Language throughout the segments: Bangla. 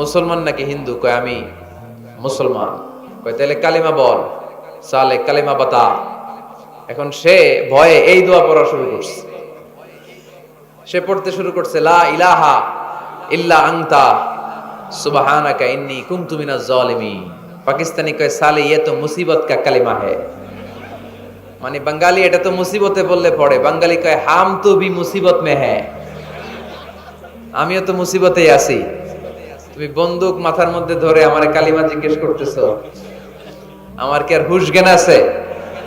মুসলমান নাকি হিন্দু? কয়, আমি মুসলমান। কয় তাহলে কালিমা বল। সালে কালিমা বাতা। এখন সে ভয়ে এই দোয়া পড়া শুরু করছে। সে পড়তে শুরু করছে, লা ইলাহা ইল্লা আংতা সুবহানাকা ইন্নী কুনতু মিনাজ জালিমিন। পাকিস্তানি কয়, সালে ইয়ে তো মুসিবত কা কালিমা হে। মানে বাঙালি এটা তো মুসিবতে বললে পড়ে। বাঙালি কয়, হাম তো ভি মুসিবত মে হ্যাঁ আমিও তো মুসিবতেই আছি। তুমি বন্দুক মাথার মধ্যে ধরে আমার কালিমা জিজ্ঞেস করতেছো। আমার কি আর হুশ জ্ঞান আছে?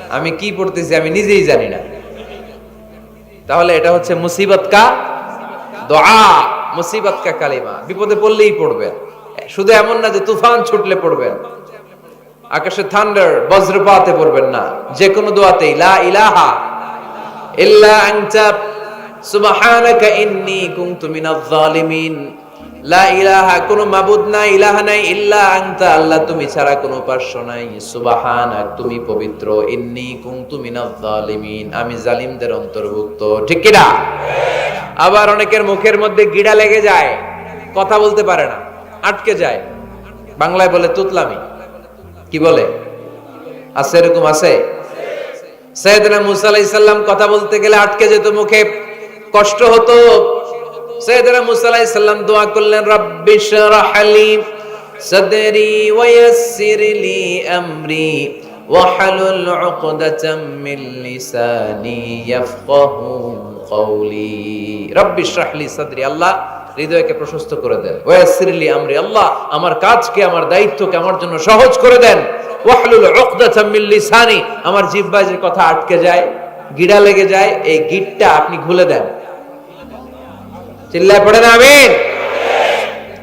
আমি কি পড়তেছি আমি নিজেই জানি না। তাহলে এটা হচ্ছে মুসিবত কা দোয়া, মুসিবত কা কালিমা। বিপদে পড়লেই পড়বেন। শুধু এমন না যে তুফান ছুটলে পড়বেন। আকাশে থান্ডার, বজ্রপাতে পড়বেন না। যে কোনো দোয়াতেই, লা ইলাহা ইল্লা আনতা, সুবহানাকা ইন্নী কুনতু মিনাজ জালিমিন আবার অনেকের মুখের মধ্যে গিড়া লেগে যায়, কথা বলতে পারে না, আটকে যায়। বাংলায় বলে তুতলামি। কি বলে? আছে এরকম, আছে? সৈয়দনা মুসা আলাইহিস সালাম কথা বলতে গেলে আটকে যেত মুখে। কষ্ট হতো। সৈয়দনা মুসা আলাইহিস সালাম দোয়া করলেন, রাব্বি শরহ লি সাদরি ওয়ায়াসসির লি আমরি ওয়াহলুল উকদাতাম মিন লিসানি ইয়াফকাহু কওলি। রাব্বি শরহ লি সাদরি, আল্লাহ হৃদয়কে প্রশস্ত করে দেন। ওয়াসিরলি আমরি, আল্লাহ আমার কাজকে, আমার দায়িত্বকে আমার জন্য সহজ করে দেন। ওয়াহলুল উকদাতাম মিন লিসানি, আমার জিহ্বায় যে কথা আটকে যায়, গিড়া লেগে যায়, এই গিটটা আপনি খুলে দেন। চিল্লায় পড়েন আমিন।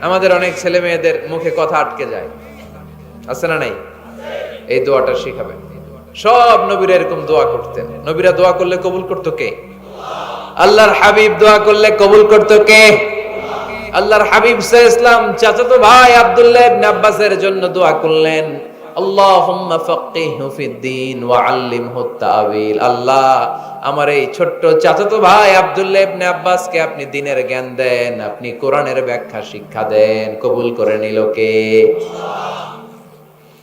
আমাদের অনেক ছেলে মেয়েদের মুখে কথা আটকে যায়। আছে না নাই? এই দোয়াটা শিখাবেন। সব নবীরা এরকম দোয়া করতেন। নবীরা দোয়া করলে কবুল করতো কে? আল্লাহর হাবিব দোয়া করলে কবুল করতো কে? আল্লাহর হাবিব ইসলাম চাচাতো ভাই আব্দুল্লাহ আব্বাসের জন্য দোয়া করলেন। আল্লাহ, আমার এই ছোট্ট চাচাতো ভাই আব্বাসকে আপনি দিনের জ্ঞান দেন, আপনি কোরআনের ব্যাখ্যা শিক্ষা দেন, কবুল করে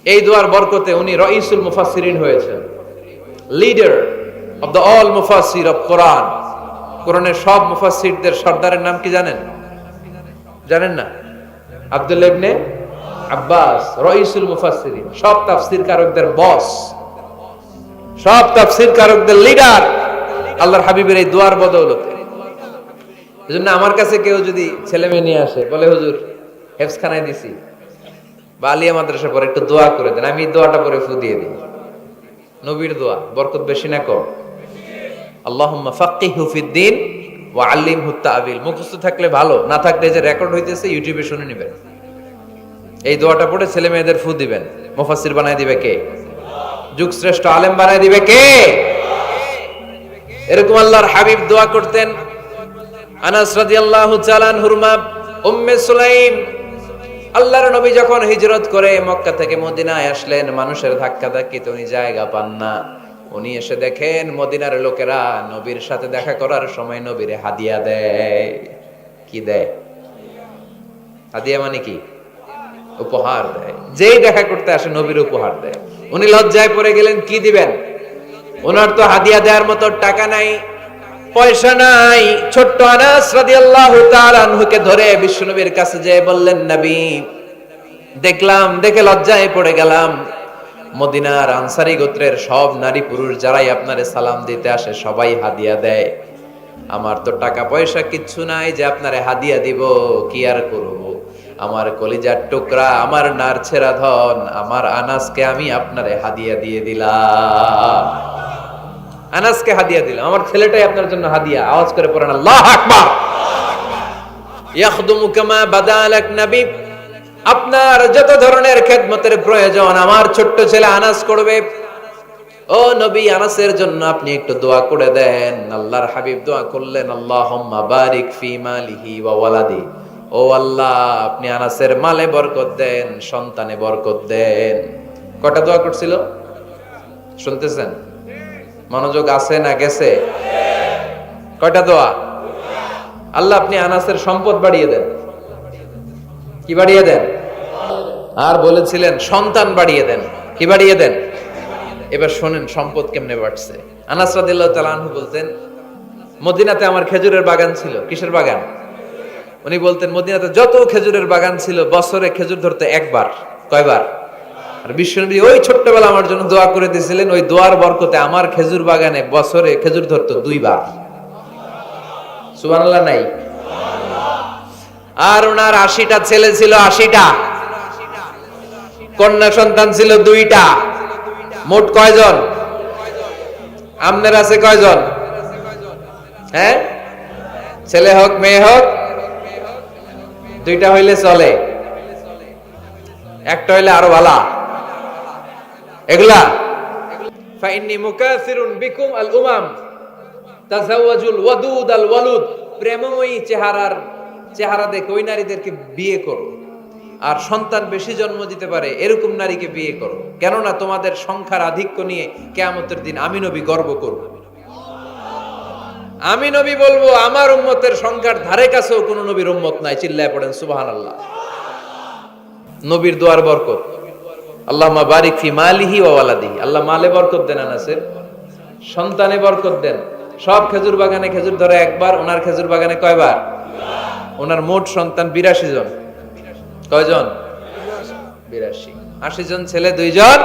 এই দোয়ার বরকতে উনি রইসুল মুফাসসিরিন হয়েছেন। লিডার অফ দ্য অল মুফাসসির অফ কোরআন। কোরআনের সব মুফাসসিরদের সর্দারের নাম কি জানেন? জানেন না? আব্দুল্লাহ ইবনে আব্বাস, রইসুল মুফাসসিরিন, সব তাফসীর কারকদের বস সব তাফসীর কারকদের লিডার আল্লাহর হাবিবের এই দোয়ার বদৌলতে। এজন্য আমার কাছে কেউ যদি ছেলে মেয়ে নিয়ে আসে, বলে, হুজুর হেফসখানায় দিছি। বা আলিয়া মাদ্রাসা পরে একটু দোয়া করে দেন, আমি দোয়াটা পরে ফু দিয়ে দিই। নবীর দোয়া, বরকত বেশি না কম। আল্লাহুম্মা ফাক্কিহু ফিদ্দিন ওয়া আল্লিমহু তাআবিল। মুখস্থ থাকলে ভালো, না থাকলে যে রেকর্ড হইতেছে ইউটিউবে শুনে নেবেন। এই দোয়াটা পড়ে ছেলে মেয়েদের ফু দিবেন। মুফাসসির বানায় দিবে কে? যুগ শ্রেষ্ঠ আলেম বানায় দিবে কে? এরকম আল্লাহর হাবিব দোয়া করতেন। আনাস রাদিয়াল্লাহু তাআলা আনহুর মা উম্মে সুলাইম। আল্লাহর নবী যখন হিজরত করে মক্কা থেকে মদিনায় আসলেন, মানুষের ধাক্কা ধাক্কিতে উনি জায়গা পান না। উনি এসে দেখেন মদিনার লোকেরা নবীর সাথে দেখা করার সময় নবীরে হাদিয়া দেয়। কি দেয়? হাদিয়া মানে কি? উপহার দেয়। যেই দেখা করতে আসে, নবীর উপহার দেয়। উনি লজ্জায় পড়ে গেলেন, কি দিবেন? ওনার তো হাদিয়া দেওয়ার মতো টাকা নাই, পয়সা নাই। ছোট্ট আনাস রাদিয়াল্লাহু তাআলা আনহুকে ধরে বিশ্বনবীর কাছে যেয়ে বললেন, নবী, দেখলাম, দেখে লজ্জায় পড়ে গেলাম। মদিনার আনসারী গোত্রের সব নারী পুরুষ যারাই আপনারে সালাম দিতে আসে, সবাই হাদিয়া দেয়। আমার তো টাকা পয়সা কিচ্ছু নাই, যে আপনারে হাদিয়া দিব, কি আর করব? আমার কলিজার টুকরা, আমার নারছেরা ধন, আমার আনাসকে আমি আপনারে হাদিয়া দিয়ে দিলাম। আনাসকে হাদিয়া দিলাম। আমার ছেলেটাই আপনার জন্য হাদিয়া। আওয়াজ করে পড়েন, আল্লাহ আকবার! ইয়াখদুমু কামা বাদালাক নবী। আপনার যত ধরনের খেদমতের প্রয়োজন, আমার ছোট্ট ছেলে আনাস করবে। ও নবী, আনাসের জন্য আপনি একটু দোয়া করে দেন। আল্লাহর হাবিব দোয়া করলেন, আল্লাহুম্মা বারিক ফি মালিহি ওয়া ওয়ালাদি। ও আল্লাহ, আপনি আনাসের মালে বরকত দেন, সন্তানে বরকত দেন। কটা দোয়া করছিল? শুনতেছেন? মনোযোগ আছে না গেছে? কয়টা দোয়া? আল্লাহ, আপনি আনাসের সম্পদ বাড়িয়ে দেন। কি বাড়িয়ে দেন? আর বলেছিলেন, সন্তান বাড়িয়ে দেন। কি বাড়িয়ে দেন? এবার শোনেন, সম্পদ কেমনে বাড়ছে। আনাস রাদিল্লাহু তাআলা আনহু বলতেন, মদিনাতে আমার খেজুরের বাগান ছিল। কিসের বাগান? উনি বলতেন, মদিনাতে যত খেজুরের বাগান ছিল, বছরে খেজুর ধরতে একবার, কয়বার? আর বিশ্বনবী ওই ছোট্টবেলা আমার জন্য দোয়া করে দিয়েছিলেন, ওই দোয়ার বরকতে আমার খেজুর বাগানে বছরে খেজুর ধরতো দুইবার। সুবহানাল্লাহ নাই? আর ওনার আশিটা ছেলে ছিল আশিটা। কন্যা সন্তান ছিল দুইটা। মোট কয়জন? আমনের আছে কয়জন? হ্যাঁ? ছেলে হোক, মেয়ে হোক। দুইটা হইলে চলে। একটা হইলে আরও ভালা এগুলা? মুকাসিরুন বিকুম আল উমাম। তাজাওয়াজুল ওয়াদুদ আল ওয়ালুদ। প্রেমময়ী চেহারার চেহারা দেখে ওই নারীদেরকে বিয়ে করো। আর সন্তান বেশি জন্ম দিতে পারে, এরকম নারীকে বিয়ে করো। কেননা তোমাদের সংখ্যার আধিক্য নিয়ে কেয়ামতের দিন আমি নবী গর্ব করব। আমি নবী বলব, আমার উম্মতের সংখ্যার ধারে কাছেও কোনো নবীর উম্মত নাই, চিল্লায় পড়েন সুবাহান আল্লাহ নবীর দোয়ার বরকত। আল্লাহ বারিক ফি মালিহি ওয়া ওয়ালাদিহি। আল্লাহ মালে বরকত দেন আনাসের, সন্তানে বরকত দেন। সব খেজুর বাগানে খেজুর ধরে একবার, ওনার খেজুর বাগানে কয়বার? ওনার মোট সন্তান বিরাশি জন। কয়জন? বিরাশি। আশি জন ছেলে, দুইজন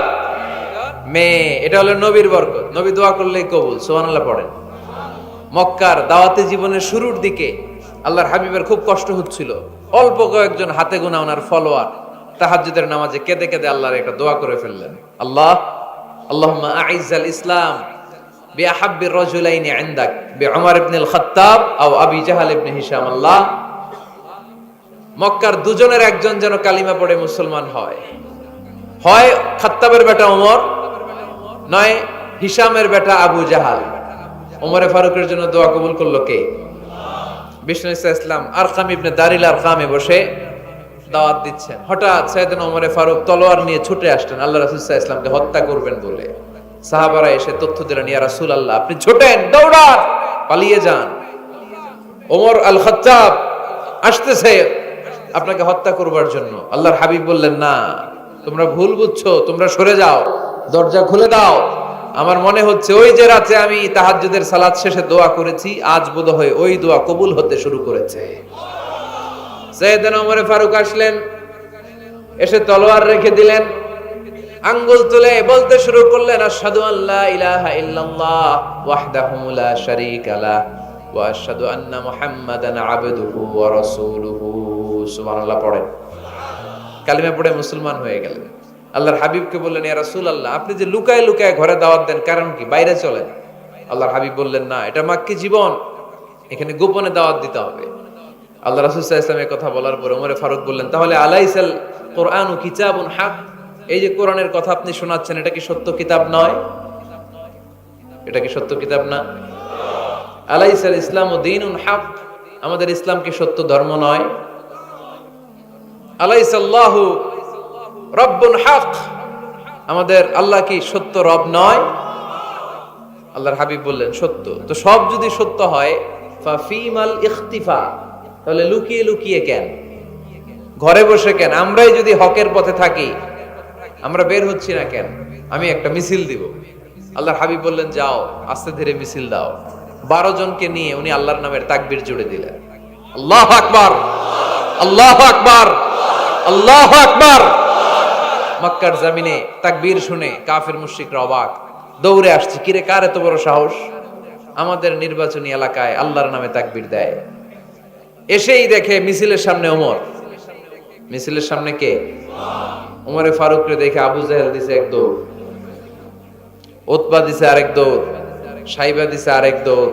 মেয়ে। এটা হলো নবীর বরকত। নবী দোয়া করলেই কবুল সোহানাল্লাহ পড়েন। মক্কার দাওয়াতি জীবনের শুরুর দিকে আল্লাহর হাবিবের খুব কষ্ট হচ্ছিল। অল্প কয়েকজন হাতে গোনা ওনার ফলোয়ার তাহাজ্জুদের নামাজে কেঁদে কেঁদে আল্লাহর একটা দোয়া করে ফেললেন। আল্লাহ আল্লাহ আইজ্জাল ইসলাম বিআহাব্বির রাজুলাইনি ইনদাক বিউমর ইবনে আল খাত্তাব আও আবি জাহাল ইবনে হিশাম। আল্লাহ, মক্কার দুজনের একজন যেন কালিমা পড়ে মুসলমান হয়। হয় খাত্তাবের বেটা ওমর নয় হিশামের বেটা আবু জাহাল। ওমরে ফারুকের জন্য দোয়া কবুল করল কে? বিষ্ণু ইসা ইসলাম, আরকাম ইবনে দারিল আরকামে বসে দাওয়াত দিচ্ছেন। হঠাৎ সাইয়েদনা ওমরে ফারুক তলোয়ার নিয়ে ছুটে আসলেন। আল্লাহ রাসূল ইসলামকে হত্যা করবেন বলে। সাহাবারা এসে তথ্য দিলেন, ইয়া রাসূল আল্লাহ আপনি ছোটেন দৌড়ান, পালিয়ে যান। ওমর আল খাত্তাব আসতেছে আপনাকে হত্যা করবার জন্য। আল্লাহর হাবিব বললেন, না, তোমরা ভুল বুঝছ, তোমরা সরে যাও, দরজা খুলে দাও। আমার মনে হচ্ছে ওই যে রাতে আমি তাহাজ্জুদের সালাত শেষে দোয়া করেছি, আজ বোধ হয় ওই দোয়া কবুল হতে শুরু করেছে। সৈয়দনা ওমরে ফারুক আসলেন, এসে তলোয়ার রেখে দিলেন, আঙ্গুল তুলে বলতে শুরু করলেন, আশহাদু আল্লা ইলাহা ইল্লাল্লাহ ওয়াহদাহু লা শারীকা লাহ ওয়া আশহাদু আন্না মুহাম্মাদান আবদুহু ওয়া রাসূলুহু। সুবহানাল্লাহ, পড়েন। কালিমা পড়ে মুসলমান হয়ে গেলেন। আল্লাহর হাবিবকে বললেন, ইয়া রাসূলুল্লাহ, আপনি যে লুকায় লুকায় ঘরে দাওয়াত দেন, কারণ কি? বাইরে চলেন আল্লাহর হাবিব বললেন, না, এটা মাক্কি জীবন। এখানে গোপনে দাওয়াত দিতে হবে। আল্লাহ রাসূল সাল্লাল্লাহু আলাইহি ওয়াসাল্লামের কথা বলার পর ওমরে ফারুক বললেন, তাহলে আলাইসাল কোরআন কিতাবুন হক? এই যে কোরআনের কথা আপনি শোনাচ্ছেন, এটা কি সত্য কিতাব নয়? এটা কি সত্য কিতাব না? আলাইসাল ইসলাম ও দিন হক। আমাদের ইসলাম কি সত্য ধর্ম নয়? আলাইসাল্লাহু রব্বুন হক। আমাদের আল্লাহ কি সত্য রব নয়? আল্লাহর হাবিব বললেন, সত্য। তো সব যদি সত্য হয় ফাফিমাল ইখতিফা, তাহলে লুকিয়ে লুকিয়ে কেন? ঘরে বসে কেন? আমরাই যদি হকের পথে থাকি, আমরা বের হচ্ছি না কেন? আমি একটা মিছিল দিব। আল্লাহর হাবিব বললেন, যাও, আস্তে ধীরে মিছিল দাও। বারো জনকে নিয়ে উনি আল্লাহর নামের তাকবির জুড়ে দিলেন। আল্লাহ আকবার! আল্লাহ আকবার! আল্লাহ আকবার! মক্কার জামিনে তাকবীর শুনে কাফির মুশরিকরা অবাক। দৌড়ে আসছে, কিরে, কার এত বড় সাহস? আমাদের নির্বাচনী এলাকায় আল্লাহর নামে তাকবীর দেয়। এসেই দেখে মিছিলের সামনে ওমর। মিছিলের সামনে কে? ওমরে ফারুককে দেখে আবু জাহেল দিছে এক দৌড়। ওতবা দিছে আরেক দৌড়। সাইবা দিছে আরেক দৌড়।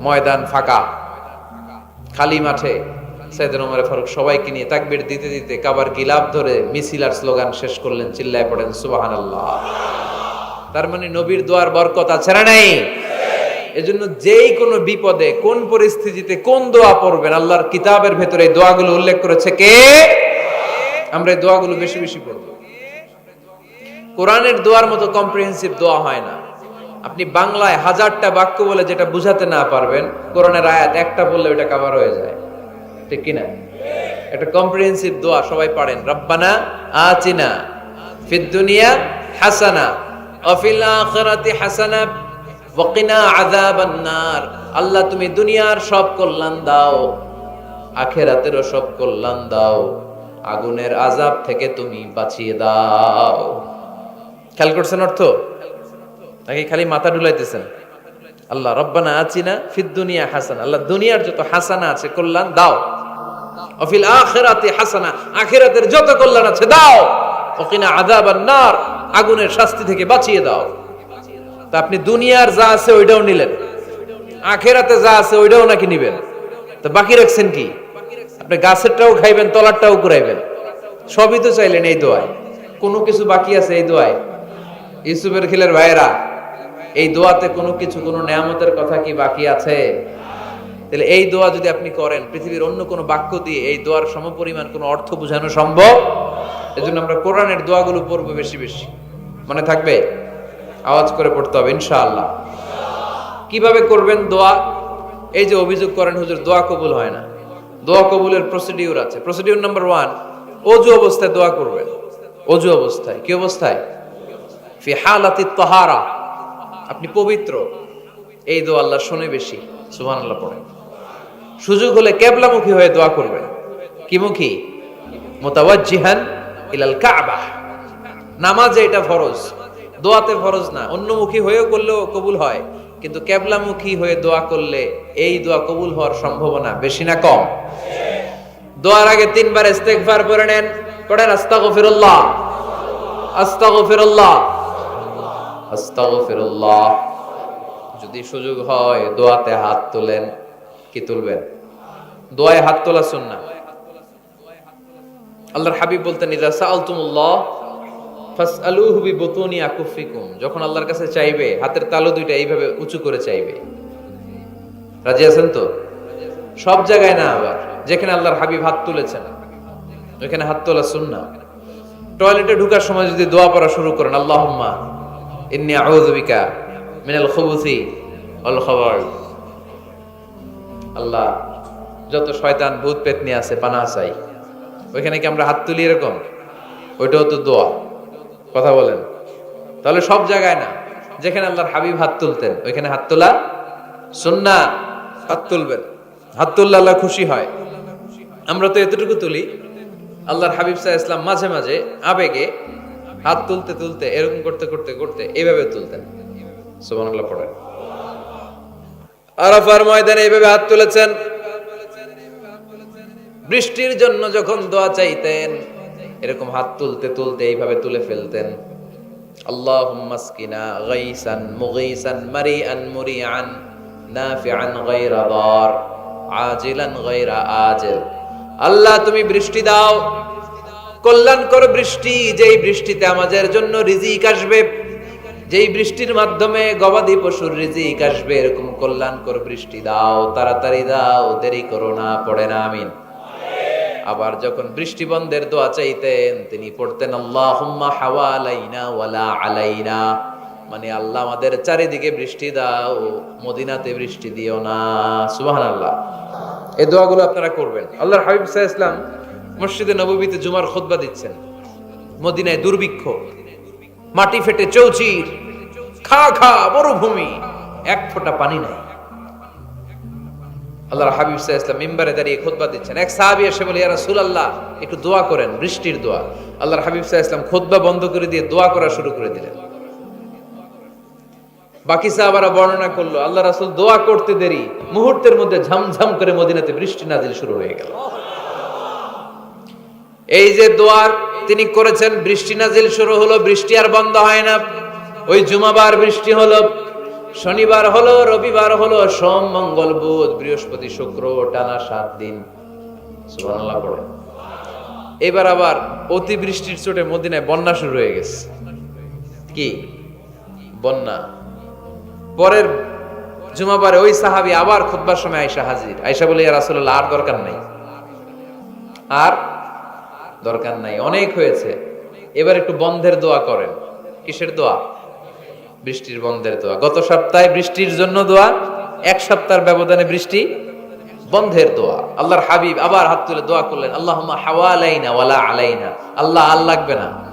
ময়দান ফাঁকা। খালি মাঠে সাইদিন ওমর ফারুক সবাইকে নিয়ে তাকবির দিতে দিতে কাবার গিলাপ ধরে মিছিল আর স্লোগান শেষ করলেন, চিল্লায় পড়েন সুবাহান আল্লাহ তার মানে নবীর দোয়ার বরকত আছে না নাই? এজন্য যেই কোনো বিপদে, কোন পরিস্থিতিতে কোন দোয়া পড়বেন, আল্লাহর কিতাবের ভেতরে এই দোয়াগুলো উল্লেখ করেছে কে? আমরা এই দোয়াগুলো বেশি বেশি পড়ব। কোরআনের দোয়ার মতো কম্প্রিহেন্সিভ দোয়া হয় না। আপনি বাংলায় হাজারটা বাক্য বলে যেটা বুঝাতে না পারবেন, কোরআনের আয়াত একটা বললে ওটা কভার হয়ে যায়। ঠিক কিনা? একটা কম্প্রিহেন্সিভ দোয়া সবাই পারেন। রব্বানা আচিনা ফিদ দুনিয়া হাসানা অফিল আখিরাতি হাসানা ওয়াকিনা আযাবান নার। আল্লাহ, তুমি দুনিয়ার সব কল্যাণ দাও, আখেরাতেরও সব কল্যাণ দাও, আগুনের আজাব থেকে তুমি বাঁচিয়ে দাও। খেয়াল করছেন অর্থ? নাকি খালি মাথা ডুলাইতেছেন আল্লাহ, রব্বানা আচিনা ফিদ দুনিয়া হাসানা। আল্লাহ, দুনিয়ার যত হাসানা আছে, কল্যাণ দাও। অফিল আখিরাতে হাসানা, আখিরাতের যত কল্যাণ আছে, দাও। ওকিনা আযাবান নার, আগুনের শাস্তি থেকে বাঁচিয়ে দাও। তা আপনি দুনিয়ার যা আছে, ওইটাও নিলেন। আখেরাতে যা আছে, ওইটাও নাকি নিবেন? তো বাকি রাখছেন কি? আপনি গাছেরটাও খাইবেন, তলারটাও ঘুরাইবেন। সবই তো চাইলেন এই দোয়ায়। কোনো কিছু বাকি আছে এই দোয়ায়? ইউসুফের খিলের ভাইয়েরা এই দোয়াতে কোনো কিছু, কোনো নেয়ামতের কথা কি বাকি আছে? তাহলে এই দোয়া যদি আপনি করেন, পৃথিবীর অন্য কোনো বাক্য দিয়ে এই দোয়ার সমপরিমাণ কোনো অর্থ বোঝানো সম্ভব? এজন্য আমরা কোরআনের দোয়াগুলো পড়ব বেশি বেশি। মনে থাকবে? আওয়াজ করে পড়তে হবে, ইনশাআল্লাহ। কীভাবে করবেন দোয়া? এই যে অভিযোগ করেন, হুজুর, দোয়া কবুল হয় না। দোয়া কবুলের প্রসিডিউর আছে। প্রসিডিউর নাম্বার ওয়ান অজু অবস্থায় দোয়া করবেন। অজু অবস্থায়। কি অবস্থায়? ফি হালাতি তাহারা আপনি পবিত্র। এই দোয়া আল্লাহ শুনে বেশি, সুবহানাল্লাহ পড়েন সুযোগ হলে কেবলামুখী হয়ে দোয়া করবেন। কি মুখী মোতাওয়াজ্জিহান ইলাল কাবা। নামাজে এটা ফরজ, দোয়াতে ফরজ না। অন্যমুখী হয়েও করলেও কবুল হয়, কিন্তু কেবলামুখী হয়ে দোয়া করলে এই দোয়া কবুল হওয়ার সম্ভাবনা বেশি না কম। দোয়ার আগে তিনবার ইস্তেগফার পড়ে নেন, পড়েন আস্তাগফিরুল্লাহ। আস্তাগফিরুল্লাহ। আস্তাগফিরুল্লাহ। যদি সুযোগ হয়, দোয়াতে হাত তোলেন। কি তুলবেন? দোয়ায় হাত তোলা সুন্না আল্লাহর হাবিব বলতেন ইজা সাআলতুমুল্লাহ, ফাসআলুহু বিবুতুনি আকুফিকুম। যখন আল্লাহর কাছে চাইবে, হাতের তালু দুইটা এইভাবে উঁচু করে চাইবে। রাজি আছেন তো? সব জায়গায় না আবার, যেখানে আল্লাহর হাবিব হাত তুলেছেন, ওইখানে হাত তোলা সুন্না টয়লেটে ঢুকার সময় যদি দোয়া পড়া শুরু করেন, আল্লাহুম্মা ইন্নী আউযু বিকা মিনাল খুবুসি ওয়াল খাবার। আল্লাহ, যত শয়তান ভূত পেতনি আছে পানা চাই। ওইখানে কি আমরা হাত তুলি এরকম? ওইটাও তো দোয়া। কথা বলেন। তাহলে সব জায়গায় না, যেখানে আল্লাহর হাবিব হাত তুলতেন, ওইখানে হাত তোলা সুন্না হাত তুলবেন। হাত তুললে আল্লাহ খুশি হয়। আমরা তো এতটুকু তুলি। আল্লাহর হাবিব সাহা ইসলাম মাঝে মাঝে আবেগে হাত তুলতে তুলতে এরকম করতে করতে করতে এইভাবে তুলতেন সুবহানাল্লাহ পড়েন আরাফার ময়দানে এইভাবে হাত তুলেছেন বৃষ্টির জন্য যখন দোয়া চাইতেন এরকম হাত তুলতে তুলতে এইভাবে তুলে ফেলতেন اللهم اسقنا غيثا مغيثا مريئا مريعا نافعا غير ضار عاجلا غير آجل আল্লাহ তুমি বৃষ্টি দাও কল্যাণকর বৃষ্টি, যেই বৃষ্টিতে আমাদের জন্য রিজিক আসবে, যেই বৃষ্টির মাধ্যমে গবাদি পশুর রিজিক আসবে, এরকম কল্যাণকর বৃষ্টি দাও, তাড়াতাড়ি দাও, দেরি করো না, পড়ে না, আমিন। আবার যখন বৃষ্টি বন্ধের দোয়া চাইতেন, তিনি পড়তেন, আল্লাহুম্মা হাওয়ালাইনা ওয়ালা আলাইনা। মানে আল্লাহ আমাদের চারিদিকে বৃষ্টি দাও, মদিনাতে বৃষ্টি দিও না। সুবহানাল্লাহ। এই দোয়াগুলো আপনারা করবেন। আল্লাহর হাবিব সাল্লাল্লাহু ইসলাম মসজিদে নববীতে জুমার খুতবা দিচ্ছেন। মদিনায় দুর্ভিক্ষ, মাটি ফেটে চৌচির, খা খা, মরুভূমি, এক ফোঁটা পানি নাই। আল্লাহর হাবিব ইসলাম মিম্বারে দাঁড়িয়ে খোদবা দিচ্ছেন। এক সাহাবি এসে বলে, ইয়া রাসূলুল্লাহ, একটু দোয়া করেন, বৃষ্টির দোয়া। হাবিব ইসলাম খোদবা বন্ধ করে দিয়ে দোয়া করা শুরু করে দিলেন। বাকি সাহাবারা বর্ণনা করল, আল্লাহ রাসূল, দোয়া করতে দেরি। মুহূর্তের মধ্যে ঝমঝম করে মদিনাতে বৃষ্টি নাজিল শুরু হয়ে গেল। এই যে দোয়ার তিনি করেছেন, বৃষ্টি নাজিল শুরু হলো, বৃষ্টি আর বন্ধ হয় না। ওই জুমাবার বৃষ্টি হলো, শনিবার হলো, রবিবার হলো, সোম, মঙ্গল, বুধ, বৃহস্পতি, শুক্র, টানা সাত দিন। এবার আবার অতিবৃষ্টির চোটে মদিনায় বন্যা শুরু হয়ে গেছে। কি? বন্যা। পরের জুমাবারে ওই সাহাবি আবার খুতবার সময় আয়সা হাজির। আয়সা বলে রাসূলুল্লাহ, আর দরকার নাই। আর দরকার নাই। অনেক হয়েছে। এবার একটু বন্ধের দোয়া করেন। কিসের দোয়া? বৃষ্টির বন্ধের দোয়া। গত সপ্তাহে বৃষ্টির জন্য দোয়া, এক সপ্তাহের ব্যবধানে বৃষ্টি, বন্ধের দোয়া। আল্লাহর হাবিব আবার হাত তুলে দোয়া করলেন আল্লাহ হাওয়ালাইনা ওয়ালা আলাইনা। আল্লাহ আল লাগবে না।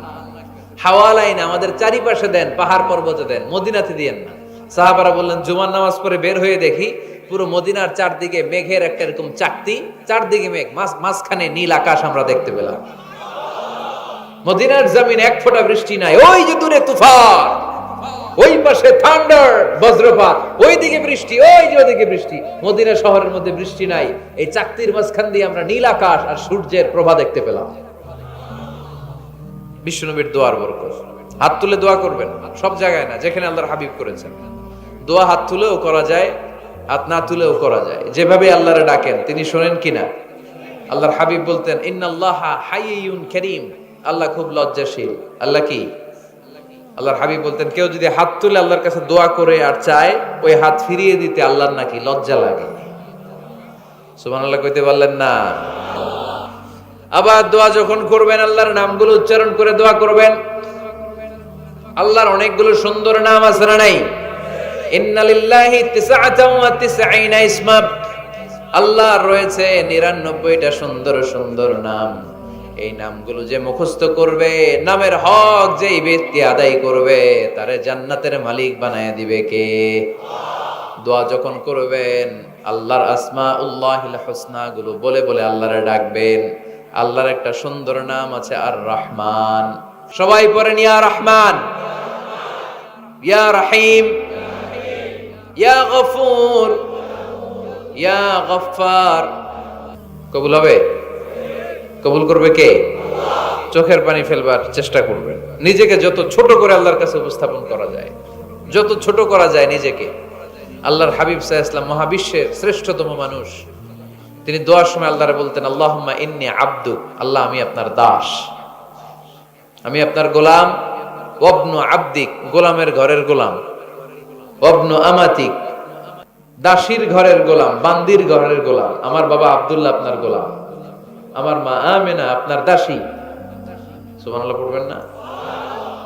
হাওয়ালাইনা আমাদের চারিপাশে দেন, পাহাড় পর্বতে দেন, মদিনাতে দিয়েন না। সাহাবারা বললেন, জুমার নামাজ পড়ে বের হয়ে দেখি পুরো মদিনার চারদিকে মেঘের একটা এরকম চাকতি, চারদিকে মেঘ মাঝখানে নীল আকাশ আমরা দেখতে পেলাম। মদিনার জমিন এক ফোঁটা বৃষ্টি নাই, ওই যে দূরে তুফান, ওই পাশে থান্ডার, বজ্রপাত ওই দিকে বৃষ্টি, ওই যে ওদিকে বৃষ্টি। মদিনা শহরের মধ্যে বৃষ্টি নাই, এই চাকতির মাঝখান দিয়ে আমরা নীল আকাশ আর সূর্যের প্রভা দেখতে পেলাম। বিশ্বনবীর দোয়ার বরকত। হাত তুলে দোয়া করবেন, সব জায়গায় না, যেখানে আল্লাহর হাবিব করেছেন। দোয়া হাত তুলেও করা যায় হাত না তুলেও করা যায়। যেভাবে আল্লাহরে ডাকেন, তিনি শোনেন কিনা? আল্লাহর হাবিব বলতেন, ইন্নাল্লাহ হাইয়ুন আল্লাহ খুব লজ্জাশীল। আল্লাহ কি? আল্লাহর হাবিব বলতেন, কেউ যদি হাত তুলে আল্লাহর কাছে দোয়া করে আর চায়, ওই হাত ফিরিয়ে দিতে আল্লাহর নাকি লজ্জা লাগে। সুবহানাল্লাহ কইতে পারলেন না। আবার দোয়া যখন করবেন, আল্লাহর নামগুলো উচ্চারণ করে দোয়া করবেন। আল্লাহর অনেকগুলো সুন্দর নাম আছে না নাই? ইন্নালিল্লাহি তিসআতাও ওয়া ইসমা। আল্লাহর রয়েছে 99টা সুন্দর সুন্দর নাম। এই নামগুলো যে মুখস্থ করবে, নামের হক যেই ব্যক্তি আদায় করবে, তারে জান্নাতের মালিক বানায় দিবে কে? দোয়া যখন করবেন, আল্লাহর আসমা উল্লাহিল হোসনা গুলো বলে বলে আল্লাহরে ডাকবেন। আল্লাহর একটা সুন্দর নাম আছে আর রহমান সবাই পড়েন, ইয়া রহমান। ইয়া রহিম। ইয়া গফুর, ইয়া গফফার। কবুল হবে? কবুল করবে কে? চোখের পানি ফেলবার চেষ্টা করবেন নিজেকে যত ছোট করে আল্লাহর কাছে উপস্থাপন করা যায়, যত ছোট করা যায় নিজেকে। আল্লাহর হাবিব সাহা ইসলাম মহাবিশ্বের শ্রেষ্ঠতম মানুষ। তিনি দোয়ার সময় আল্লাহরে বলতেন, আল্লাহুম্মা ইন্নি আব্দু, আল্লাহ আমি আপনার দাস। আমি আপনার গোলাম। অবনু আব্দিক, গোলামের ঘরের গোলাম। অবনু আমাতিক, দাসীর ঘরের গোলাম, বান্দির ঘরের গোলাম, আমার বাবা আব্দুল্লাহ আপনার গোলাম, আমার মা আমেনা আপনার দাসী। সুবহানাল্লাহ পড়বেন না?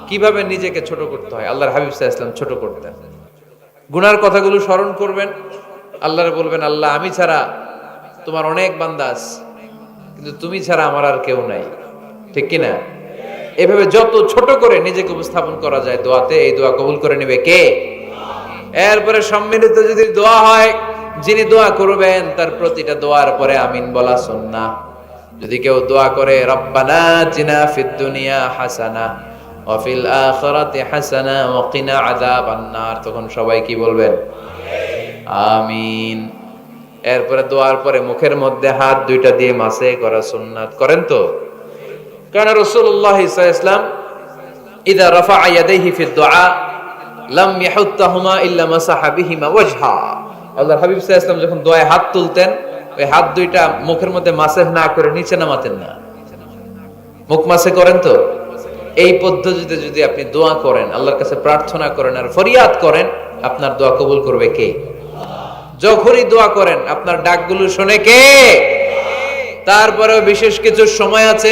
কীভাবে নিজেকে ছোট করতে হয়? আল্লাহর হাবিব সাহা ইসলাম ছোট করতেন। গুনার কথাগুলো স্মরণ করবেন। আল্লাহরে বলবেন, আল্লাহ, আমি ছাড়া তোমার অনেক বান্দাস কিন্তু তুমি ছাড়া আমার আর কেউ নাই। ঠিক কি না এভাবে যত ছোট করে নিজেকে উপস্থাপন করা যায়, দোয়াতে এই দোয়া কবুল করে নেবে কে? এরপরে সম্মিলিত যদি দোয়া হয়, যিনি দোয়া করবেন, তার প্রতিটা দোয়ার পরে আমিন বলা সুন্নাহ। যদি কেউ দোয়া করে, রব্বানা জিনা ফিদ দুনিয়া হাসানা ওয়াফিল আখিরাতি হাসানা, ওয়া কিনা আযাবান নার তখন সবাই কি বলবেন? আমিন। এরপরে দোয়ার পরে মুখের মধ্যে হাত দুইটা দিয়ে মাসে করা সুন্নাত। করেন তো? কারণ রাসূলুল্লাহ সাল্লাল্লাহু আলাইহি ইসলাম ইদা রাফা ইয়াদাইহি ফি দুআ লাম ইয়াহুত্তাহুমা ইল্লা মাসাহা বিহিমা ওয়াজহা। আল্লাহর হাবিব সাল্লাল্লাহু আলাইহি যখন দোয়ায় হাত তুলতেন, ওই হাত দুইটা মুখের মধ্যে মাসে না করে নিচে নামাতেন না। মুখ মাসে করেন তো? এই পদ্ধতিতে যদি আপনি দোয়া করেন, আল্লাহর কাছে প্রার্থনা করেন আর ফরিয়াদ করেন, আপনার দোয়া কবুল করবে কে? যখনই দোয়া করেন, আপনার ডাকগুলো শোনে কে? তারপরেও বিশেষ কিছু সময় আছে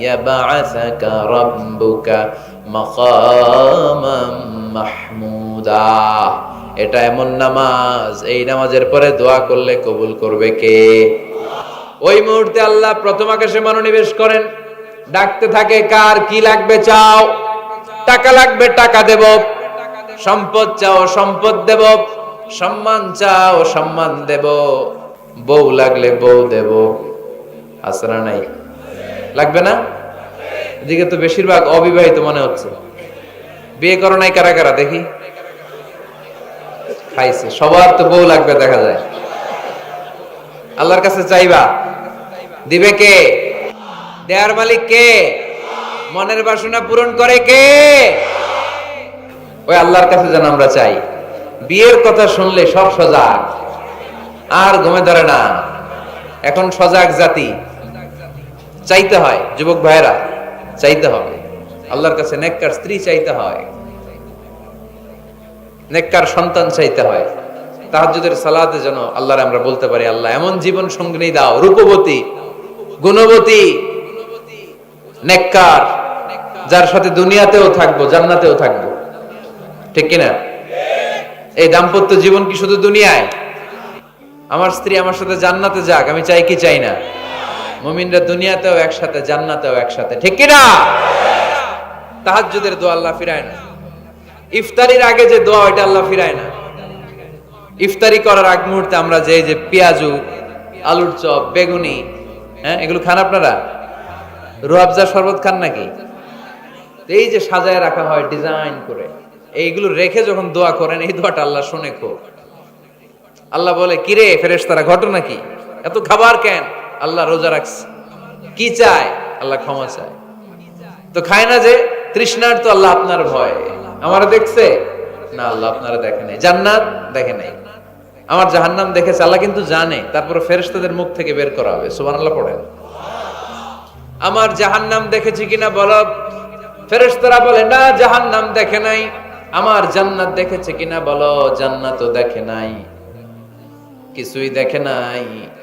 ইয়াবআসাকা রাব্বুকা মাকামাম মাহমুদা এটা এমন নামাজ, এই নামাজের পরে দোয়া করলে কবুল করবে কে? ওই মুহূর্তে আল্লাহ প্রথম আকাশে মনোনিবেশ করেন। ডাকতে থাকে, কার কি লাগবে চাও? টাকা লাগবে, টাকা দেব। সম্পদ চাও, সম্পদ দেব। সম্মান চাও, সম্মান দেব। বউ লাগলে বউ দেব। আসরা নাই। লাগবে না? এদিকে তো বেশিরভাগ অবিবাহিত মনে হচ্ছে। বিয়ে করো নাই কারা কারা, দেখি। খাইছে। সবার তো বউ লাগবে, দেখা যায়। আল্লাহর কাছে চাইবা। দিবে কে? দেয়ার মালিক কে? মনের বাসনা পূরণ করে কে? ওই আল্লাহর কাছে যেন আমরা চাই। বিয়ের কথা শুনলে সব সজাগ। আর ঘুমে ধরে না। এখন সজাগ জাতি। চাইতে হয়, যুবক ভাইয়েরা, চাইতে হবে। আল্লাহর কাছে নেককার স্ত্রী চাইতে হয়। নেককার সন্তান চাইতে হয়। তাহাজ্জুদের সালাতে যেন আল্লাহর আমরা বলতে পারি, আল্লাহ, এমন জীবন সঙ্গিনী দাও, রূপবতী, গুণবতী, নেককার, যার সাথে দুনিয়াতেও থাকব, জান্নাতেও থাকব। ঠিক কিনা? এই দাম্পত্য জীবন কি শুধু দুনিয়ায়? আমার স্ত্রী আমার সাথে জান্নাতে যাক, আমি চাই কি চাই না? মুমিনরা দুনিয়াতেও একসাথে, জান্নাতেও একসাথে। ঠিক কিনা? তাহাজ্জুদের দোয়া আল্লাহ ফিরায় না। ইফতারির আগে যে দোয়া, ওইটা আল্লাহ ফিরায় না। ইফতারি করার আগ মুহূর্তে আমরা যে যে পেঁয়াজু, আলুর চপ, বেগুনি হ্যাঁ এগুলো খান আপনারা? রুয়াবজা শরবত খান নাকি? এই যে সাজায় রাখা হয় ডিজাইন করে, এইগুলো রেখে যখন দোয়া করেন, এই দোয়াটা আল্লাহ শুনে খুব। আল্লাহ বলে, কিরে ফেরেস তারা ঘটনা কি? এত খাবার কেন? আল্লাহ রোজা রাখছে। কি চায়? আল্লাহ ক্ষমা চায়। তো খায় না যে, তৃষ্ণার তো আল্লাহ আপনার ভয়। আমার দেখছে? না, আল্লাহ আপনারা দেখে নাই। জান্নাত দেখে নাই। আমার জাহান্নাম দেখেছে, আল্লাহ কিন্তু জানে। তারপরে ফেরেশতাদের মুখ থেকে বের করা হবে। সুবহানাল্লাহ পড়েন। আমার জাহান্নাম দেখেছি কিনা বলো? ফেরেশতারা বলে, না, জাহান্নাম দেখে নাই। আমার জান্নাত দেখেছে কিনা বলো? জান্নাতও দেখে নাই। কিছুই দেখে নাই।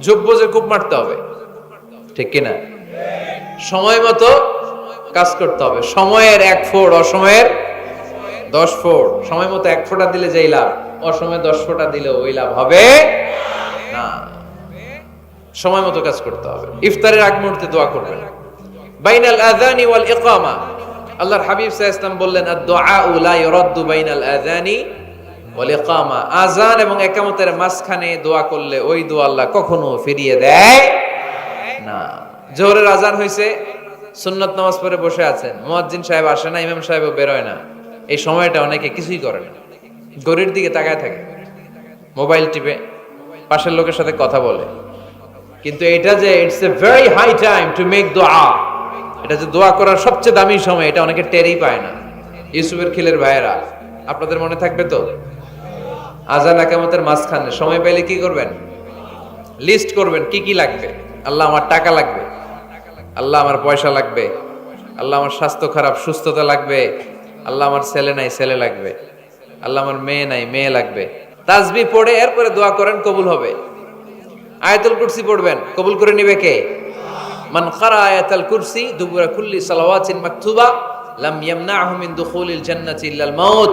যোগ বোঝে খুব মারতে হবে। ঠিক কিনা? সময় মতো কাজ করতে হবে। সময়ের এক ফোড়, অসময়ের দশ ফোড়। সময় মতো এক ফোঁটা দিলে যেই লাভ, অসময়ে দশ ফোঁটা দিলে ওই লাভ হবে না। সময় মতো কাজ করতে হবে। ইফতারের আগ মুহূর্তে দোয়া করবেন। বাইনাল আযানি ওয়াল ইকামা। আল্লাহর হাবিব সাল্লাল্লাহু ওয়াসাল্লাম বললেন আদ-দুআ লা ইউরাদ্দু বাইনাল আযানি ওয়াল ইকামা আযান, এবং ইকামতের মাঝখানে দোয়া করলে ওই দোয়া আল্লাহ কখনো ফিরিয়ে দেয় না। জোহরের আজান হয়েছে সুন্নত নামাজ পড়ে বসে আছেন। সাহেব আসে না, ইমাম বেরোয় না। এই সময়টা অনেকে কিছুই করে না। গরির দিকে তাকায় থাকে। মোবাইল টিপে, পাশের লোকের সাথে কথা বলে। কিন্তু এটা যে it's a very high time to make দোয়া এটা যে দোয়া করার সবচেয়ে দামি সময়, এটা অনেকে টেরই পায় না। ইউসুফের খিলের ভাইয়েরা, আপনাদের মনে থাকবে তো? আজান একামতের মাঝখানে। সময় পেলে কি করবেন? লিস্ট করবেন কি কি লাগবে। আল্লাহ আমার টাকা লাগবে। আল্লাহ আমার পয়সা লাগবে। আল্লাহ আমার স্বাস্থ্য খারাপ, সুস্থতা লাগবে। আল্লাহ আমার ছেলে নাই, ছেলে লাগবে। আল্লাহ আমার মেয়ে নাই, মেয়ে লাগবে। তাজবি পড়ে এরপরে দোয়া করেন, কবুল হবে। আয়াতুল কুরসি পড়বেন, কবুল করে নিবে কে? মান খারা আয়াতুল কুরসি, দুবুরা কুল্লি সালাওয়াতিন মাকতুবা, লাম ইয়ামনাহু মিন দুখুলিল জান্নাতি ইল্লাল মাউত।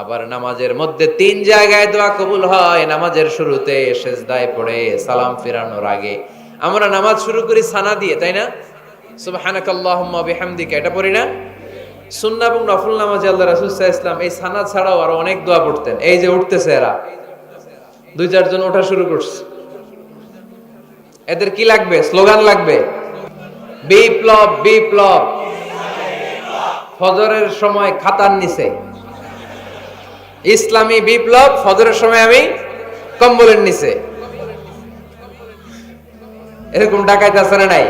আবার নামাজের মধ্যে তিন জায়গায় দোয়া কবুল হয়। নামাজের শুরুতে সেজদায় পড়ে সালাম ফিরানোর আগে। আমরা নামাজ শুরু করি সানা দিয়ে, তাই না? সুবহানাক আল্লাহুম্মা বিহামদিকা, এটা পড়ি না? সুন্নাহ এবং নফল নামাজে আল্লাহ রাসূল সাল্লাল্লাহু এই সানা ছাড়াও আরও অনেক দোয়া পড়তেন। এই যে উঠতেছে এরা। দুই চারজন ওঠা শুরু করছে। এদের কি লাগবে? স্লোগান লাগবে? বিপ্লব বিপ্লব। ফজরের সময় খাতার নিচে। ইসলামী বিপ্লব ফজরের সময় আমি কম্বলের নিচে। এরকম ডাকাইতে আছে না নাই?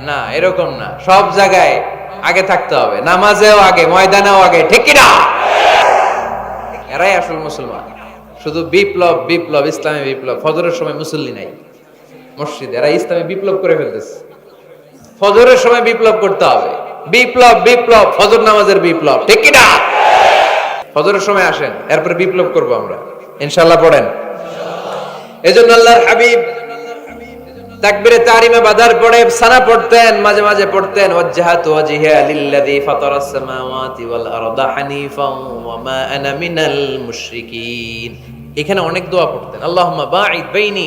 না, এরকম না। সব জায়গায় আগে থাকতে হবে। নামাজেও আগে, ময়দানেও আগে, ঠিক না? এরাই আসল মুসলমান। শুধু বিপ্লব বিপ্লব, ইসলামী বিপ্লব। ফজরের সময় মুসল্লি নাই। মসজিদ, এরা ইসলামী বিপ্লব করে ফেলতেছে। ফজরের সময় বিপ্লব করতে হবে। বিপ্লব বিপ্লব, ফজর নামাজের বিপ্লব, ঠিক না? ফজরের সময় আসেন, এরপরে বিপ্লব করব আমরা। ইনশাল্লাহ পড়েন। এজন্য আল্লাহর হাবিব তারিমে পড়ে সানা পড়তেন, মাঝে মাঝে পড়তেন ওয়াজহাতু ওয়াজহিয়া লিল্লাযী ফাতারাস সামাওয়াতি ওয়াল আরদা হানিফাও ওয়া মা আনা মিনাল মুশরিকিন। এখানে অনেক দোয়া পড়তেন। আল্লাহুম্মা বাঈদ বাইনি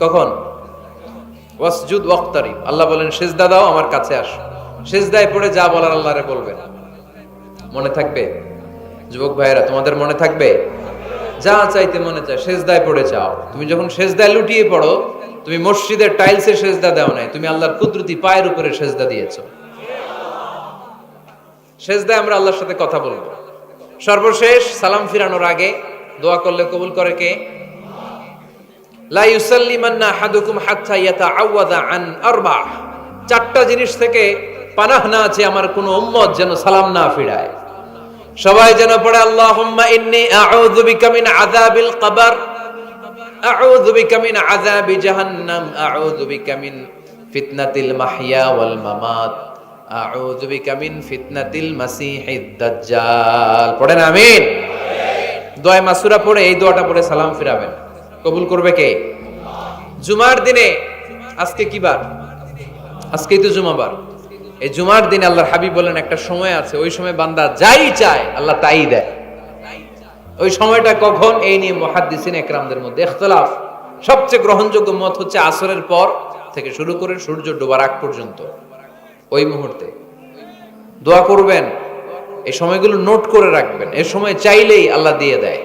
কখন? ওয়াসজুদ ওয়াক্তারি। আল্লাহ বলেন, সেজদা দাও, আমার কাছে আসো। সেজদায় পড়ে যা বলার আল্লাহরে বলবেন। মনে থাকবে? যুবক ভাইয়েরা, তোমাদের মনে থাকবে? যা চাইতে মনে চায়, সেজদায় পড়ে চাও তুমি যখন সেজদায় লুটিয়ে পড়ো, তুমি মসজিদের টাইলসে সেজদা দাও নাই, তুমি আল্লাহর কুদরতি পায়ের উপরে সেজদা দিয়েছ। সেজদায় আমরা আল্লাহর সাথে কথা বলব। সর্বশেষ সালাম ফিরানোর আগে দোয়া করলে কবুল করে কে? লা ইউসাল্লিমান্না হাত্তা ইয়াতাআওয়াদা আন আরবা চারটা জিনিস থেকে পানাহ না আছে আমার কোনো উম্মত যেন সালাম না ফিরায়। সবাই যেন পড়ে, আল্লাহুম্মা আউযু বিকা মিন আযাবিল কবর, আউযু বিকা মিন আযাবি জাহান্নাম, আউযু বিকা মিন ফিতনাতিল মাহইয়া ওয়াল মামাত, আউযু বিকা মিন ফিতনাতিল দাজ্জাল। পড়েন, আমিন। দোয়া মাসুরা পড়ে এই দোয়াটা পড়ে সালাম ফিরাবেন। কবুল করবে কে? জুমার দিনে আজকে কি বার? আজকেই তো জুমাবার। এই জুমার দিনে আল্লাহর হাবিব বলেন, একটা সময় আছে, ওই সময় বান্দা যাই চায়, আল্লাহ তাই দেয়। ওই সময়টা কখন? এই নিয়ে মহাদ্দিসিন একরামদের মধ্যে ইখতলাফ। সবচেয়ে গ্রহণযোগ্য মত হচ্ছে আসরের পর থেকে শুরু করে সূর্য ডোবার আগ পর্যন্ত। ওই মুহূর্তে। দোয়া করবেন, এই সময়গুলো নোট করে রাখবেন এ সময় চাইলেই আল্লাহ দিয়ে দেয়।